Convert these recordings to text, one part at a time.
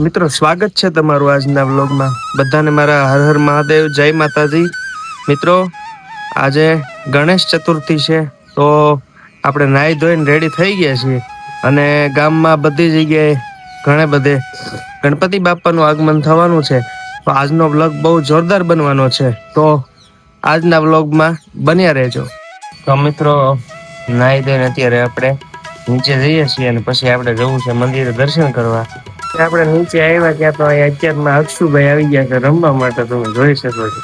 મિત્રો, સ્વાગત છે તમારું આજના વ્લોગમાં. બધાને મારા હર હર મહાદેવ, જય માતાજી. મિત્રો, આજે ગણેશ ચતુર્થી છે, તો આપણે નાહી ધોઈને રેડી થઈ ગયા છીએ. અને ગામમાં બધી જગ્યાએ ઘણે બધે ગણપતિ બાપાનું આગમન થવાનું છે. તો આજનો વ્લોગ બહુ જોરદાર બનવાનો છે. તો આજના વ્લોગમાં બન્યા રહેજો. તો મિત્રો, નાહી ધોઈને અત્યારે આપણે નીચે જઈએ છીએ અને પછી આપણે જવું છે મંદિરે દર્શન કરવા. આપણે નીચે આવ્યા ત્યાં તો અહીં અત્યારમાં અક્ષુભાઈ આવી ગયા છે રમવા માટે તમે જોઈ શકો છો.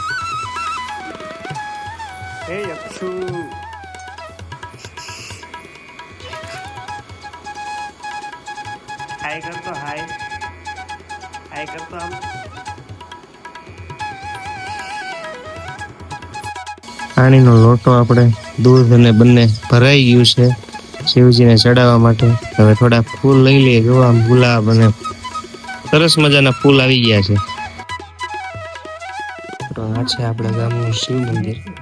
હાય કરતો હાય. હાય કરતો પાણીનો લોટો આપણે દૂધ અને બંને ભરાઈ ગયું છે શિવજીને ચડાવવા માટે. હવે થોડા ફૂલ લઈ લઈએ જોવા ગુલાબ અને સરસ મજાના ફૂલ આવી ગયા છે. તો આ છે આપણા ગામનું શિવ મંદિર.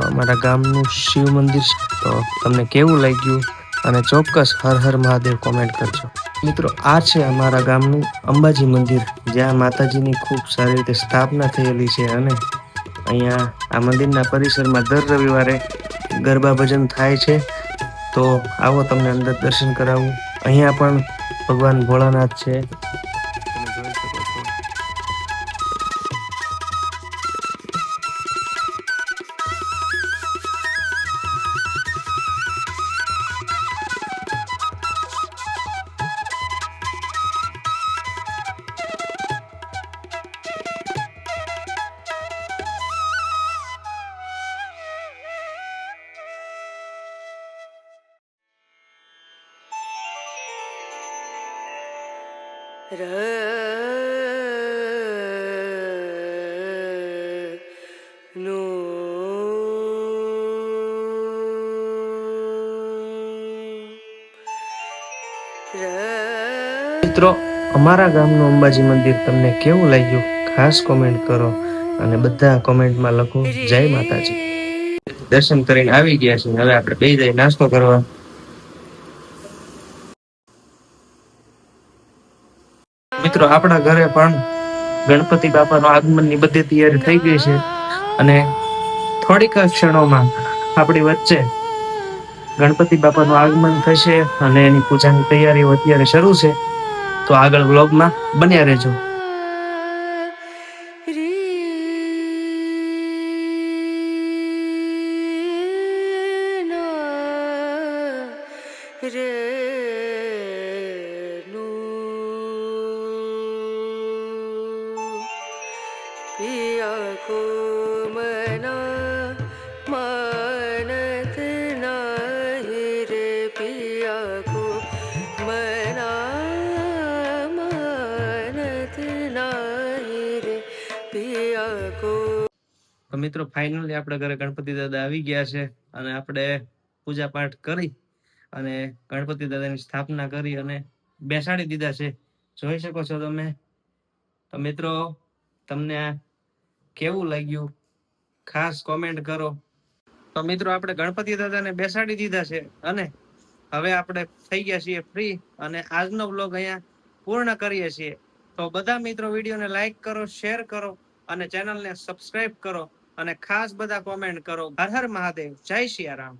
અમારા ગામનું શિવ મંદિર તો તમને કેવું લાગ્યું? અને ચોક્કસ હર હર મહાદેવ કોમેન્ટ કરજો. મિત્રો, આ છે અમારા ગામનું અંબાજી મંદિર, જ્યાં માતાજીની ખૂબ સારી રીતે સ્થાપના થયેલી છે અને અહીંયા આ મંદિરના પરિસરમાં દર રવિવારે ગરબા ભજન થાય છે. તો આવો તમને અંદર દર્શન કરાવું. અહીંયા પણ ભગવાન ભોળાનાથ છે. મિત્રો, અમારા ગામનું અંબાજી મંદિર તમને કેવું લાગ્યું? ખાસ કોમેન્ટ કરો અને બધા કોમેન્ટમાં લખો. જય માતાજી. દર્શન કરીને આવી ગયા છે હવે આપણે બે જઈ નાસ્તો કરવા. મિત્રો, આપણા ઘરે પણ ગણપતિ બાપાનું આગમનની બધી તૈયારી થઈ ગઈ છે. અને થોડીક ક્ષણોમાં આપણી વચ્ચે ગણપતિ બાપાનું આગમન થશે અને એની પૂજાની તૈયારીઓ અત્યારે શરૂ છે. તો આગળ વ્લોગમાં બન્યા રહેજો. રી કો મના માનત નાહી રે પિયા મના માનત નાહી રે પિયા કો મિત્રો ફાઇનલી આપણે ઘરે ગણપતિ દાદા આવી ગયા છે અને આપણે પૂજા પાઠ કરી અને ગણપતિ દાદાની સ્થાપના કરી અને બેસાડી દીધા છે. જોઈ શકો છો તમે? તો મિત્રો, તમને કેવું લાગ્યું? ખાસ કોમેન્ટ કરો. તો મિત્રો, આપણે ગણપતિ દાદાને બેસાડી દીધા છે, અને હવે આપણે થઈ ગયા છીએ ફ્રી અને આજનો બ્લોગ અહીંયા પૂર્ણ કરીએ છીએ. તો બધા મિત્રો, વિડીયોને લાઈક કરો શેર કરો, અને ચેનલને સબસ્ક્રાઇબ કરો, અને ખાસ બધા કોમેન્ટ કરો. હર હર મહાદેવ. જય સિયારામ